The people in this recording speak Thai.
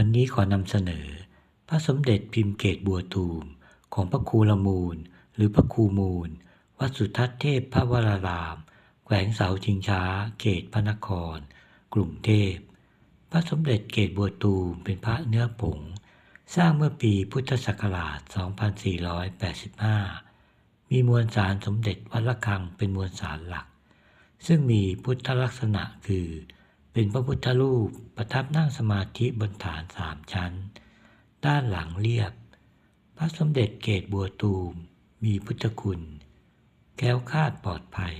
วันนี้ขอนำเสนอ พระสมเด็จพิมพ์เกตบัวตูม ของพระครูละมูล หรือพระครูมูล วัดสุทัศน์เทพพระวราราม แขวงเสาชิงช้า เขตพระนคร กรุงเทพ พระสมเด็จเกตบัวตูมเป็นพระเนื้อผง สร้างเมื่อปีพุทธศักราช 2485 มีมวลสารสมเด็จวัดละคังเป็นมวลสารหลัก ซึ่งมีพุทธลักษณะคือ เป็นพระพุทธรูปประทับนั่งสมาธิบนฐานสามชั้น ด้านหลังเรียบ พระสมเด็จเกตบัวตูมมีพุทธคุณ แก้วคาดปลอดภัย